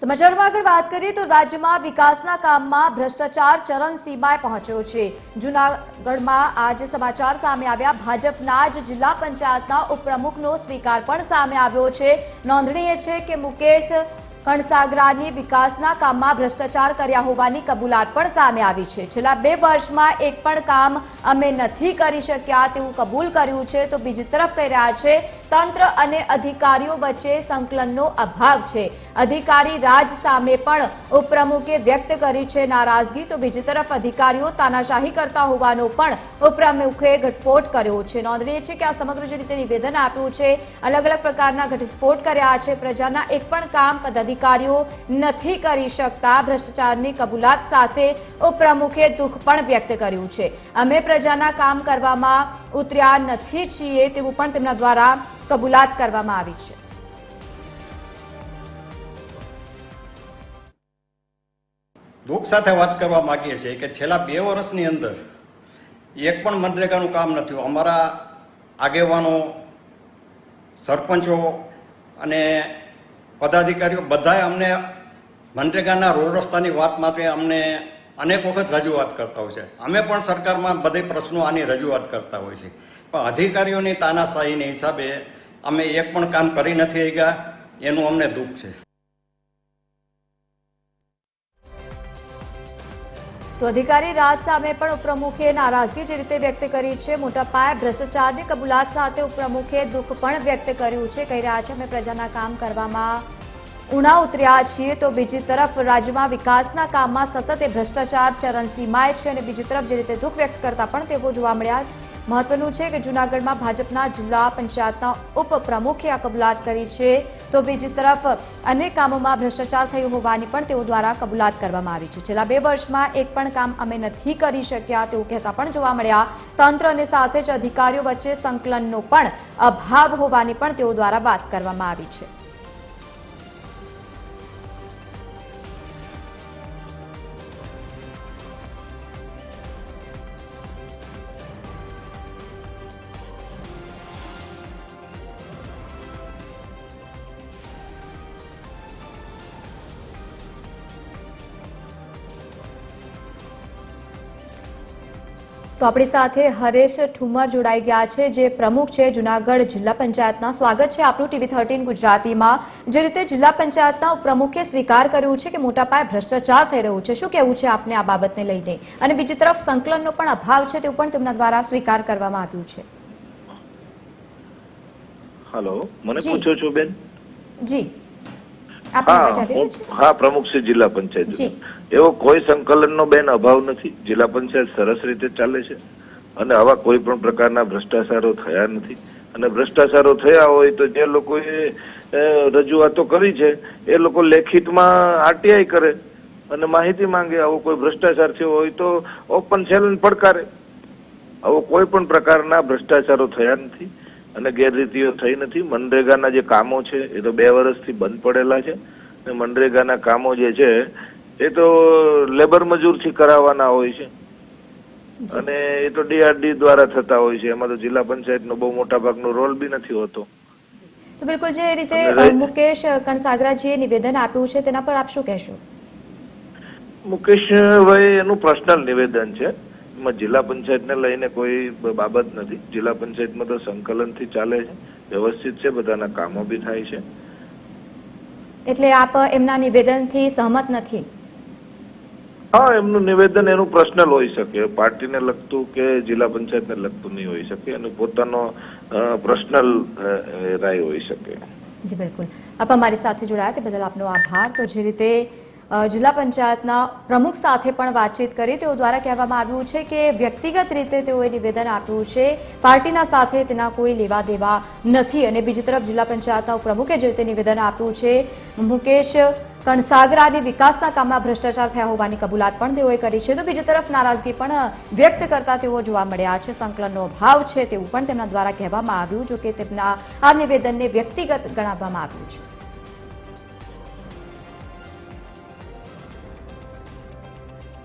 સમાચારમાં આગળ વાત કરીએ તો રાજ્યમાં વિકાસના કામમાં ભ્રષ્ટાચાર ચરમસીમાએ પહોંચ્યો છે. જૂનાગઢમાં આજે સમાચાર સામે આવ્યા. ભાજપના જ જિલ્લા પંચાયતના ઉપપ્રમુખનો સ્વીકાર પણ સામે આવ્યો છે. નોંધનીય છે કે મુકેશ કણસાગરાની વિકાસના કામમાં ભ્રષ્ટાચાર કર્યા હોવાની કબૂલાત પણ સામે આવી છે. છેલ્લા બે વર્ષમાં એક પણ કામ અમે નથી કરી શક્યા તેવું કબૂલ કર્યું છે તો બીજી તરફ કહી રહ્યા છે, તંત્ર અને અધિકારીઓ વચ્ચે સંકલનનો અભાવ છે. અધિકારી રાજ સામે પણ ઉપપ્રમુખે વ્યક્ત કરી છે નારાજગી. તો બીજી તરફ અધિકારીઓ તાનાશાહી કરતા હોવાનો પણ ઉપપ્રમુખે ઘટસ્ફોટ કર્યો છે. નોંધનીય છે કે આ સમગ્ર જે રીતે નિવેદન આપ્યું છે અલગ અલગ પ્રકારના ઘટસ્ફોટ કર્યા છે. પ્રજાના એક પણ કામ પદાધિકારીઓ નથી કરી શકતા ભ્રષ્ટાચારની કબૂલાત સાથે ઉપપ્રમુખે દુઃખ પણ વ્યક્ત કર્યું છે. અમે પ્રજાના કામ કરવામાં ઉતર્યા નથી છીએ તેવું પણ તેમના દ્વારા કબૂલાત કરવામાં આવી છે. દુઃખ સાથે વાત કરવા માંગીએ છીએ કે છેલ્લા બે વર્ષની અંદર એક પણ મનરેગાનું કામ નથી અમારા આગેવાનો, સરપંચો અને પદાધિકારીઓ બધાએ અમને મનરેગાના રોડ રસ્તાની વાત માટે અમને અનેક વખત રજૂઆત કરતા હોય છે. અમે પણ સરકારમાં બધે પ્રશ્નો આની રજૂઆત કરતા હોય છે. પણ અધિકારીઓની તાનાશાહીને હિસાબે અમે એક પણ કામ કરી નથી ગયા એનું અમને દુઃખ છે. તો અધિકારી રાજ સામે પણ ઉપપ્રમુખે નારાજગી જે રીતે વ્યક્ત કરી છે, મોટા પાયે ભ્રષ્ટાચારની કબૂલાત સાથે ઉપપ્રમુખે દુઃખ પણ વ્યક્ત કર્યું છે, કહી રહ્યા છે, અમે પ્રજાના કામ કરવામાં ઉણા ઉતર્યા છીએ, તો બીજી તરફ રાજ્યમાં વિકાસના કામમાં સતત એ ભ્રષ્ટાચાર ચરણસીમાએ છે અને બીજી તરફ જે રીતે દુઃખ વ્યક્ત કરતા પણ તેઓ જોવા મળ્યા મહત્વનું છે કે જૂનાગઢમાં ભાજપના જિલ્લા પંચાયતના ઉપપ્રમુખે આ કબૂલાત કરી છે. તો બીજી તરફ અનેક કામોમાં ભ્રષ્ટાચાર થયું હોવાની પણ તેઓ દ્વારા કબૂલાત કરવામાં આવી છે. છેલ્લા બે વર્ષમાં એક પણ કામ અમે નથી કરી શક્યા તેવું કહેતા પણ જોવા મળ્યા. તંત્ર અને સાથે જ અધિકારીઓ વચ્ચે સંકલનનો પણ અભાવ હોવાની પણ તેઓ દ્વારા વાત કરવામાં આવી છે. તો આપણી સાથે હરેશ ઠુમર જોડાઈ ગયા છે જે પ્રમુખ છે જુનાગઢ જિલ્લા પંચાયતના. સ્વાગત છે આપણું ટીવી થર્ટીન ગુજરાતીમાં. જે રીતે જિલ્લા પંચાયતના ઉપપ્રમુખે સ્વીકાર કર્યું છે કે મોટા પાયે ભ્રષ્ટાચાર થઈ રહ્યું છે શું કહેવું છે આપને આ બાબતને લઈને? અને બીજી તરફ સંકલનનો પણ અભાવ છે તેવું પણ તેમના દ્વારા સ્વીકાર કરવામાં આવ્યું છે. હલો મને. પૂછો છો બેન? જી. હા અવાજ આવી રહ્યો હું- છે હા પ્રમુખ શ્રી જિલ્લા પંચાયત એવો કોઈ સંકલનનો બેન અભાવ નથી. જિલ્લા પંચાયત સરસ રીતે ચાલે છે અને આવા કોઈ પણ પ્રકારના ભ્રષ્ટાચારો થયા નથી. અને ભ્રષ્ટાચારો થયા હોય તો જે લોકોએ રજૂઆતો કરી છે એ લોકો લેખિતમાં આરટીઆઈ કરે અને માહિતી માંગે આવો કોઈ ભ્રષ્ટાચાર થયો હોય તો ઓપન ચેલેન્જ પડકારે. આવો કોઈ પણ પ્રકારના ભ્રષ્ટાચારો થયા નથી. અને ગેરરીતિઓ થઈ નથી. મનરેગાના જે કામો છે એ તો બે વર્ષથી બંધ પડેલા છે. અને મનરેગાના કામો જે છે એ તો લેબર મજૂરથી કરાવવાના હોય છે. અને એ તો ડીઆરડી દ્વારા થતા હોય છે. એમાં તો જિલ્લા પંચાયતનો બહુ મોટા ભાગનો રોલ બી નથી હોતો. તો બિલકુલ જે રીતે મુકેશ કણસાગરાજીએ નિવેદન આપ્યું છે તેના પર આપ શું કહેશો? મુકેશભાઈ એનું પર્સનલ નિવેદન છે. એમાં જિલ્લા પંચાયતને લઈને કોઈ બાબત નથી. જિલ્લા પંચાયતમાં તો સંકલનથી ચાલે છે વ્યવસ્થિત છે બધાના કામો બી થાય છે. એટલે આપ એમના નિવેદનથી સહમત નથી? હા એમનું નિવેદન એનું પર્સનલ હોઈ શકે. પાર્ટીને લગતું કે જિલ્લા પંચાયતને લગતું નહીં હોઈ શકે. એનું પોતાનો પર્સનલ રાય હોઈ શકે. જી બિલકુલ. આપ અમારી સાથે જોડાયા તે બદલ આપનો આભાર. તો જે રીતે જિલ્લા પંચાયતના પ્રમુખ સાથે પણ વાતચીત કરી. તેઓ દ્વારા કહેવામાં આવ્યું છે કે વ્યક્તિગત રીતે તેઓએ નિવેદન આપ્યું છે. પાર્ટીના સાથે તેના કોઈ લેવા દેવા નથી. અને બીજી તરફ જિલ્લા પંચાયતના ઉપપ્રમુખે જે રીતે નિવેદન આપ્યું છે, મુકેશ કણસાગરાની વિકાસના કામમાં ભ્રષ્ટાચાર થયા હોવાની કબૂલાત પણ તેઓએ કરી છે. તો બીજી તરફ નારાજગી પણ વ્યક્ત કરતા તેઓ જોવા મળ્યા છે. સંકલનનો અભાવ છે તેવું પણ તેમના દ્વારા કહેવામાં આવ્યું, જો કે તેમના આ નિવેદનને વ્યક્તિગત ગણાવવામાં આવ્યું છે.